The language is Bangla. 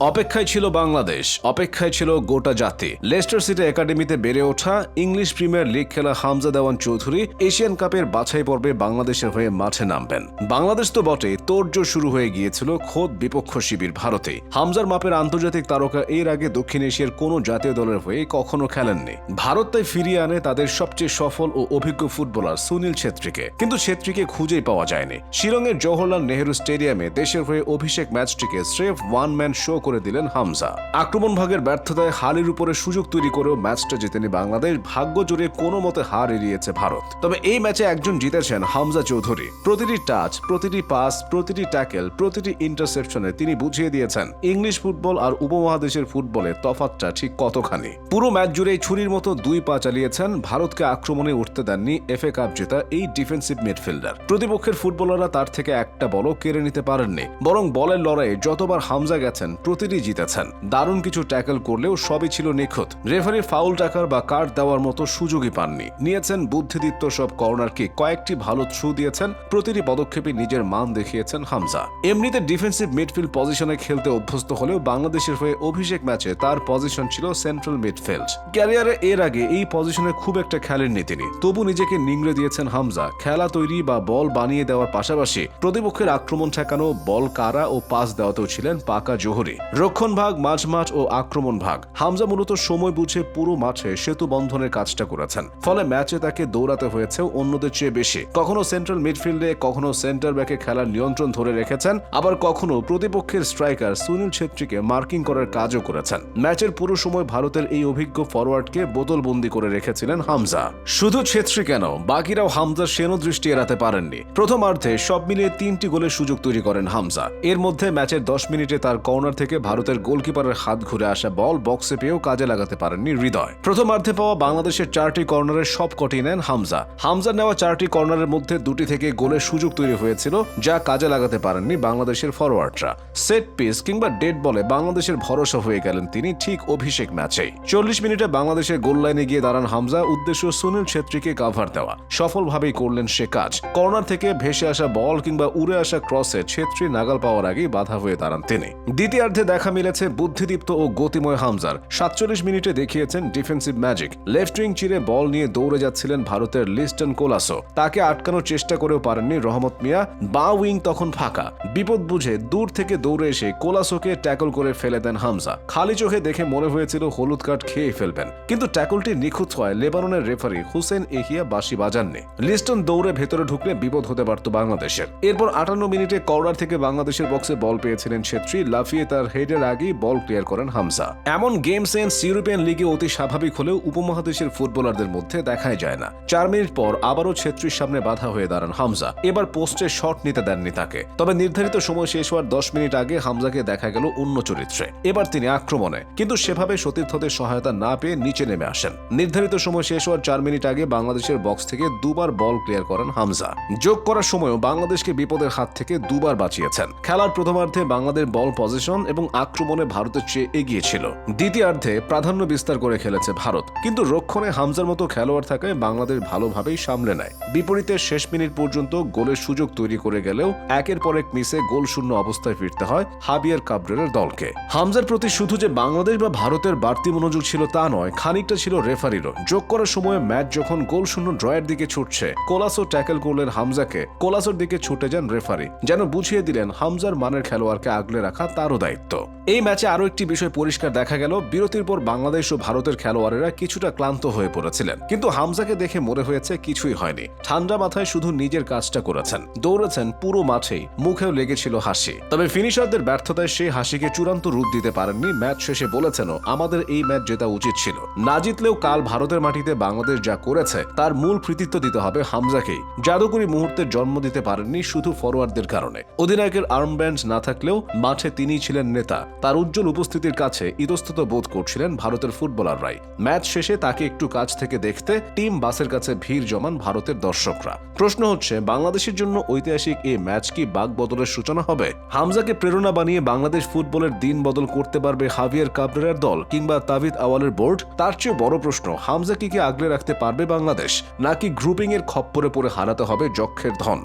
অপেক্ষায় ছিল বাংলাদেশ, অপেক্ষায় ছিল গোটা জাতি। লেস্টার সিটি একাডেমিতে বেড়ে ওঠা ইংলিশ প্রিমিয়ার লিগ খেলা হামজা দেওয়ান চৌধুরী এশিয়ান কাপের বাছাই পর্বে বাংলাদেশের হয়ে মাঠে নামবেন। বাংলাদেশ তো বটে, তোড়জোড় শুরু হয়ে গিয়েছিল খোদ বিপক্ষ শিবির ভারতে। হামজার মাপের আন্তর্জাতিক তারকা এর আগে দক্ষিণ এশিয়ার কোনো জাতীয় দলের হয়ে কখনো খেলেননি। ভারত তাই ফিরিয়ে আনে তাদের সবচেয়ে সফল ও অভিজ্ঞ ফুটবলার সুনীল ছেত্রীকে। কিন্তু ছেত্রীকে খুঁজেই পাওয়া যায়নি। শিলংয়ের জওহরলাল নেহরু স্টেডিয়ামে দেশের হয়ে অভিষেক ম্যাচটিকে স্রেফ ওয়ান ম্যান শো করে দিলেন হামজা। আক্রমণ ভাগের ব্যর্থতায় হালির উপরে সুযোগ তৈরি করেও ম্যাচটা জিতেনি বাংলাদেশ। ভাগ্য জুড়ে কোনো মতে হার এড়িয়েছে ভারত। তবে এই ম্যাচে একজন জিতেছেন হামজা চৌধুরী। প্রতিটি টাচ, প্রতিটি পাস, প্রতিটি ট্যাকেল, প্রতিটি ইন্টারসেপশনে তিনি বুঝিয়ে দিয়েছেন, ইংলিশ ফুটবল আর উপমহাদেশের ফুটবলের তফাতটা ঠিক কতখানি। পুরো ম্যাচ জুড়ে ছুরির মতো দুই পা চালিয়েছেন, ভারতকে আক্রমণে উঠতে দেননি এফএ কাপ জেতা এই ডিফেন্সিভ মিডফিল্ডার। প্রতিপক্ষের ফুটবলাররা তার থেকে একটা বলও কেড়ে নিতে পারেননি, বরং বলের লড়াইয়ে যতবার হামজা গেছেন প্রতিটি জিতেছেন। দারুণ কিছু ট্যাকল করলেও সবই ছিল নিখুঁত। রেফারির ফাউল টাকার বা কার্ড দেওয়ার মতো সুযোগই পাননি। নিয়েছেন বুদ্ধিদীপ্ত সব কর্নারকে কয়েকটি ভালো থ্রু দিয়েছেন, প্রতিটি পদক্ষেপে নিজের মান দেখিয়েছেন হামজা। এমনিতে ডিফেন্সিভ মিডফিল্ড পজিশনে খেলতে অভ্যস্ত হলেও বাংলাদেশের হয়ে অভিষেক ম্যাচে তার পজিশন ছিল সেন্ট্রাল মিডফিল্ড। ক্যারিয়ারে এর আগে এই পজিশনে খুব একটা খেলেননি তিনি। তবু নিজেকে নিংড়ে দিয়েছেন হামজা। খেলা তৈরি বা বল বানিয়ে দেওয়ার পাশাপাশি প্রতিপক্ষের আক্রমণ ঠেকানো, বল কারা ও পাস দেওয়াতেও ছিলেন পাকা জোহরি। রক্ষণ ভাগ, মাঝ মাঠ ও আক্রমণ ভাগ। হামজা মূলত সময় বুঝে পুরো মাঠে সেতু বন্ধনের কাজটা করেছেন। ফলে ম্যাচে তাকে দৌড়াতে হয়েছে অন্যদের চেয়ে বেশি। কখনো সেন্ট্রাল মিডফিল্ডে, কখনো সেন্টার ব্যাকে খেলার নিয়ন্ত্রণ ধরে রেখেছেন। আবার কখনো প্রতিপক্ষের স্ট্রাইকার সুনীল ছেত্রীকে মার্কিং করার কাজও করেছেন। ম্যাচের পুরো সময় ভারতের এই অভিজ্ঞ ফরওয়ার্ডকে বোতলবন্দি করে রেখেছিলেন হামজা। শুধু ছেত্রী কেন, বাকিরাও হামজার সেনো দৃষ্টি এড়াতে পারেননি। প্রথমার্ধে সব মিলিয়ে তিনটি গোলের সুযোগ তৈরি করেন হামজা। এর মধ্যে ম্যাচের দশ মিনিটে তার কর্নার থেকে ভারতের গোলকিপারের হাত ঘুরে আসা বল বক্সে পেয়েও কাজে লাগাতে পারেননি হৃদয়। প্রথমার্ধে পাওয়া বাংলাদেশের চারটি কর্নারের সব কটি নেন হামজা। হামজার নেওয়া চারটি কর্নারের মধ্যে দুটি থেকে গোলের সুযোগ তৈরি হয়েছিল, যা কাজে লাগাতে পারেননি বাংলাদেশের ফরওয়ার্ডরা সেট পিস কিংবা ডেড বলে বাংলাদেশের ভরসা হয়ে গেলেন তিনি ঠিক অভিষেক ম্যাচেই। চল্লিশ মিনিটে বাংলাদেশের গোল লাইনে গিয়ে দাঁড়ান হামজা, উদ্দেশ্য সুনীল ছেত্রীকে কাভার দেওয়া। সফলভাবেই করলেন সে কাজ। কর্নার থেকে ভেসে আসা বল কিংবা উড়ে আসা ক্রসে ছেত্রী নাগাল পাওয়ার আগেই বাধা হয়ে দাঁড়ান তিনি। দ্বিতীয়ার্ধে দেখা মিলেছে বুদ্ধিদীপ্ত ও গতিময় হামজার। সাতচল্লিশ মিনিটে দেখিয়েছেন ডিফেন্সিভ ম্যাজিক। লেফট উইং চিরে বল নিয়ে দৌড়ে যাচ্ছিলেন ভারতের লিস্টন কোলাসো। তাকে আটকানোর চেষ্টা করেও পারেননি রহমত মিয়া। বা উইং তখন ফাঁকা। বিপদ বুঝে দূর থেকে দৌড়ে এসে কোলাসোকে ট্যাকল করে ফেলে দেন হামজা। খালি চোখে দেখে মনে হয়েছিল হলুদ কার্ড খেয়ে ফেলবেন। কিন্তু ট্যাকলটি নিখুঁত হয় লেবাননের রেফারি হুসেন এহিয়া বাসি বাজাননি লিস্টন দৌড়ে ভেতরে ঢুকলে বিপদ হতে পারত বাংলাদেশের। এরপর আটান্ন মিনিটে কর্নার থেকে বাংলাদেশের বক্সে বল পেয়েছিলেন ছেত্রী লাফিয়ে তার হেডের আগেই বল ক্লিয়ার করেন হামজা। এমন গেম সেন্স ইউরোপিয়ান লিগে অতি স্বাভাবিক হলেও উপমহাদেশের ফুটবলারদের মধ্যে দেখাই যায় না। চার মিনিট পর আবারও ছেত্রীর সামনে বাধা হয়ে দাঁড়ান হামজা। এবার পোস্টে শট নিতে দেননি তাকে। তবে নির্ধারিত সময় শেষ হওয়ার দশ মিনিট আগে হামজাকে দেখা গেল অন্য চরিত্রে। এবার তিনি আক্রমণে। কিন্তু সেভাবে সতীর্থদের সহায়তা না পেয়ে নিচে নেমে আসেন। নির্ধারিত সময় শেষ হওয়ার চার মিনিট আগে বাংলাদেশের বক্স থেকে দুবার বল ক্লিয়ার করেন হামজা। যোগ করার সময়ও বাংলাদেশকে বিপদের হাত থেকে দুবার বাঁচিয়েছেন। খেলার প্রথমার্ধে বাংলাদেশ বল পজিশন এবং আক্রমণে ভারতের চেয়ে এগিয়ে ছিল। দ্বিতীয়ার্ধে প্রাধান্য বিস্তার করে খেলেছে ভারত। কিন্তু রক্ষণে হামজার মতো খেলোয়াড় থাকায় বাংলাদেশ ভালোভাবেই সামলে নেয়। বিপরীতে শেষ মিনিট পর্যন্ত গোলের সুযোগ তৈরি করে গেলেও একের পর এক মিসে গোল শূন্য অবস্থায় ফিরতে হয় হাবিয়ার কাবরের দলকে। হামজার প্রতি শুধু যে বাংলাদেশ বা ভারতের বাড়তি মনোযোগ ছিল তা নয়, খানিকটা ছিল রেফারিরও। যোগ করার সময় ম্যাচ যখন গোল শূন্য ড্রয়ের দিকে ছুটছে, কোলাসো ট্যাকেল করলেন হামজাকে। কোলাসোর দিকে ছুটে যান রেফারি, যেন বুঝিয়ে দিলেন হামজার মানের খেলোয়াড়কে আগলে রাখা তারও দায়িত্ব। এই ম্যাচে আরও একটি বিষয় পরিষ্কার দেখা গেল, বিরতির পর বাংলাদেশ ও ভারতের খেলোয়াড়েরা কিছুটা ক্লান্ত হয়ে পড়েছিলেন। কিন্তু হামজাকে দেখে মনে হয়েছে কিছুই হয়নি। ঠান্ডা মাথায় শুধু নিজের কাজটা করেছেন। দৌড়েছেন পুরো মাঠেই, মুখেও লেগেছিল হাসি। তবে ফিনিশারদের ব্যর্থতায় সেই হাসিকে চূড়ান্ত রূপ দিতে পারেননি। ম্যাচ শেষে বলেছেনও, আমাদের এই ম্যাচ জেতা উচিত ছিল। না জিতলেও কাল ভারতের মাটিতে বাংলাদেশ যা করেছে, তার মূল কৃতিত্ব দিতে হবে হামজাকেই। জাদুকরী মুহূর্তের জন্ম দিতে পারেননি শুধু ফরওয়ার্ডদের কারণে। অধিনায়কের আর্মব্যান্ড না থাকলেও মাঠে তিনি ছিলেন নেতা। তার উজ্জ্বল উপস্থিতির কাছে ইতস্তত বোধ করছিলেন ভারতের ফুটবলাররাই। ম্যাচ শেষে তাকে একটু কাছ থেকে দেখতে টিম বাসের কাছে ভিড় জমান ভারতের দর্শকরা। প্রশ্ন হচ্ছে, বাংলাদেশের জন্য ঐতিহাসিক এই ম্যাচ কি বাক বদলের সূচনা হবে? হামজাকে প্রেরণা বানিয়ে বাংলাদেশ ফুটবলের দিন বদল করতে পারবে হাভিয়ার কাবরেরার দল কিংবা তাভিদ আওয়ালের বোর্ড? তার চেয়ে বড় প্রশ্ন, হামজা কি কি আগলে রাখতে পারবে বাংলাদেশ? নাকি গ্রুপিং এর খপ্পরে পড়ে হারাতে হবে যক্ষের ধন?